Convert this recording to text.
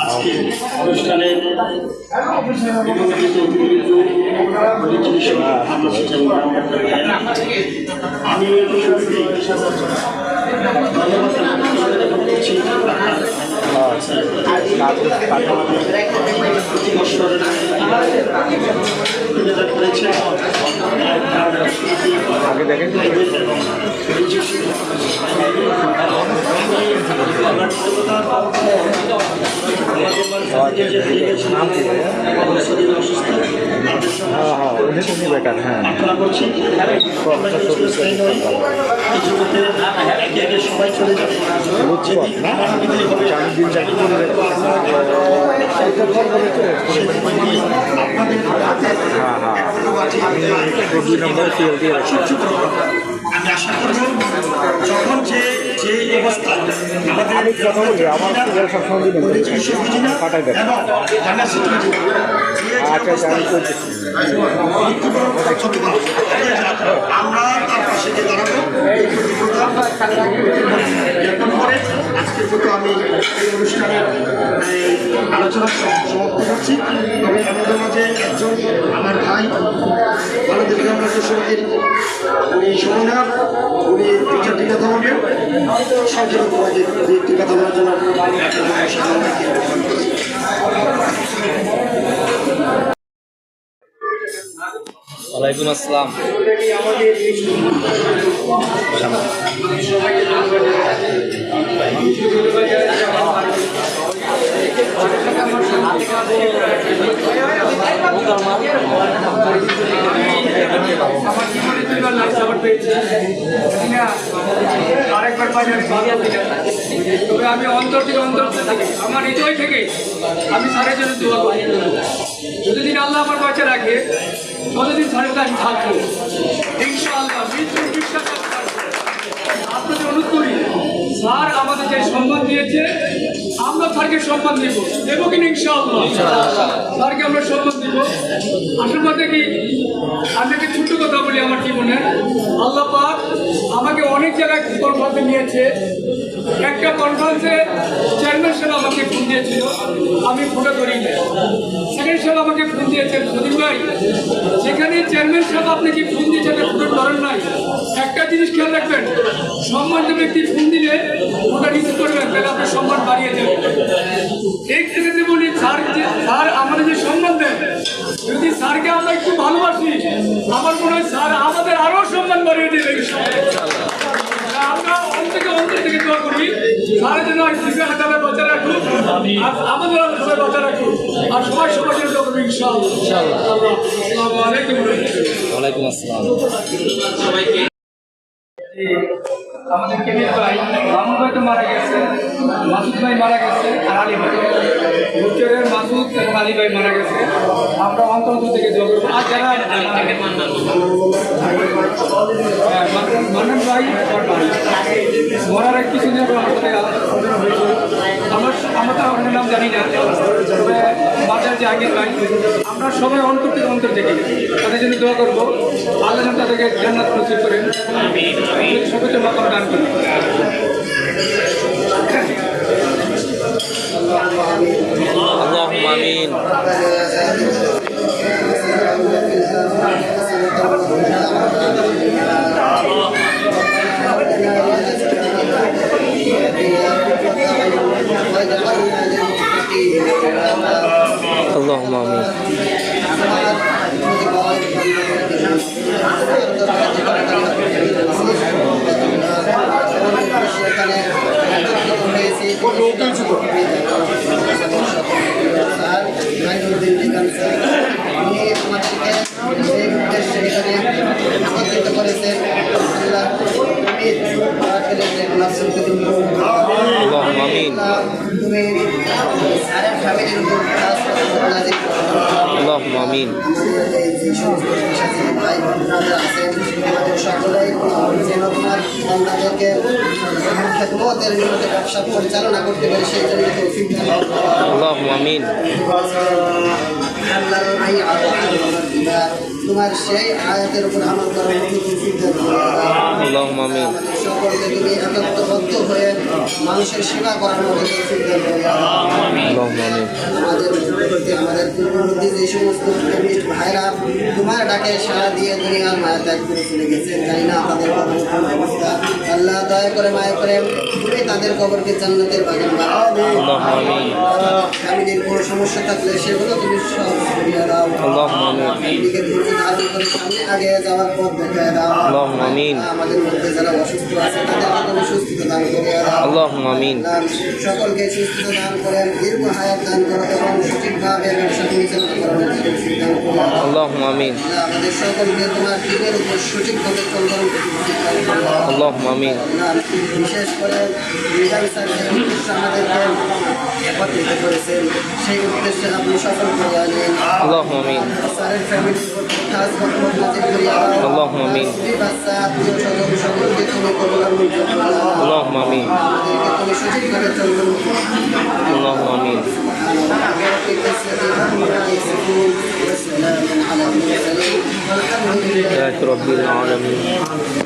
আজকে অনুষ্ঠানে আমি প্রতি বছর আগে দেখেন। বেটার হ্যাঁ আমি আশা করব যখন যে যে আমাদের আমার সবসময় পাঠাই দেন যে আচ্ছা আচ্ছা আমি আমরা তার পাশে গিয়ে দাঁড়াবো। আমি এই অনুষ্ঠানের এই আলোচনা একজন আমার ভাই ভারতীয় গ্রামের সময়ের উনি সমনা উনি দু চারটি কথা বলবেন সংক্ষেপে তোমাকে দু একটি কথা জন্য ওয়ালাইকুম আসসালাম। আমার আরেকবার তবে আমি অন্তর থেকে অন্তর থেকে আমার হৃদয় থেকে আমি স্যারের জন্য দোয়া করি যতদিন আল্লাহ আমার বাচ্চা রাখে ততদিন স্যারের কাছে থাকব ইনশাআল্লাহ মৃত্যু বিশ্বাস। আপনাদের অনুরোধ করি স্যার আমাদের যে সম্মান দিয়েছে আমরা স্যারকে সম্মান দেবো। দেবো কিনা ইনশাআল্লাহ? স্যারকে আমরা সম্মান দিব। আসল কথা কি? আমি একটা ছোট্ট কথা বলি আমার জীবনে। আল্লাহ পাক আমাকে অনেক জায়গায় কনফারেন্সে নিয়েছে। একটা কনফারেন্সে চেয়ারম্যান সাহেব আমাকে ফোন দিয়েছিল। আমি ফোনে করি সেকেন্ড সাহেব আমাকে ফোন দিয়েছেন। সদীপ ভাই সেখানে চেয়ারম্যান সাহেব আপনাকে ফোন দিয়েছেন ফোন করেন নাই? সম্মানিত ব্যক্তি ফোন দিলে ওটা রিসিভ করবেন তাহলে আপনার সম্মান বাড়িয়ে দেবে। এই ক্ষেত্রে বলি স্যার যে স্যার আমাদের যে সম্মান দেন যদি স্যারকে আমরা একটু ভালোবাসি আমার মনে হয় স্যার আমাদের আরও সম্মান বাড়িয়ে দেবে। আমরা অন্তর থেকে অন্তর থেকে দোয়া করি স্যার যেন আইসিসি হাজারে বজায় রাখুন আর আমাদের আলোচনায় বজায় রাখুন আর সবাই সবার জন্য দোয়া করব ইনশাআল্লাহ। আসসালামু আলাইকুম। ওয়ালাইকুম আসসালাম। আমাদের কেবির ভাই মামুন ভাই তো মারা গেছে মাসুদ ভাই মারা গেছে আর আলী ভাই। উচ্চরের মাসুদ এবং আলী ভাই মারা গেছে। আমরা অন্তর্ত থেকে যোগ আর যারা হ্যাঁ, মান্নান- ভাই মরার এক কিছুদিন আগে আমার আমার আমরা তো ওনার নাম জানি না। তবে যে আগের ভাই আমরা সবাই অন্তর থেকে অন্তর থেকে তাদের জন্য দোয়া করব আল্লাহ যেন তাদেরকে জান্নাত নসিব করেন। সবাইকে মাকাম দান করেন। আমিন। আমিন আল্লাহুম্মা আমিন তুমি স্যারের করতে আল্লাহুম্মা আমিন। সকলেই যেন তোমার আমাদেরকে পরিচালনা করতে পারে সেই জন্য তৌফিক আমিন তোমার সেই আয়াতের উপর আমল করার সকলকে তুমি একত্রবদ্ধ হয়ে মানুষের সেবা করার মতো আমাদের পূর্ববর্তী যে সমস্ত টেবিস্ট ভাইরা তোমার ডাকে সাড়া দিয়ে দুনিয়ার মায়া ত্যাগ করে চলে গেছেন জানি না তাদের অবস্থা। আল্লাহ দয়া করে মায়া করে তুমি তাদের কবরকে জান্নাতের বাগান ফ্যামিলির কোনো সমস্যা থাকলে সেগুলো তুমি সব সরিয়ে দাও। ফ্যামিলিকে ধৈর্য ধারণ করে সামনে আগে যাওয়ার পথ দেখায় দাও। আমাদের মধ্যে যারা অসুস্থ আছে তাদের তুমি সুস্থতা দান করে দাও। সকলকে সুস্থতা দান করে দীর্ঘ হায়াত দান করে এবং সঠিকভাবে আল্লাহ আমিন। আল্লাহ আমিন। বিশেষ করে আমাদেরকে সেই উদ্দেশ্যে আপনি সফল করে আল্লাহ আমিন। স্যারের ফ্যামিলির اللهم امين اللهم امين اللهم امين لله رب العالمين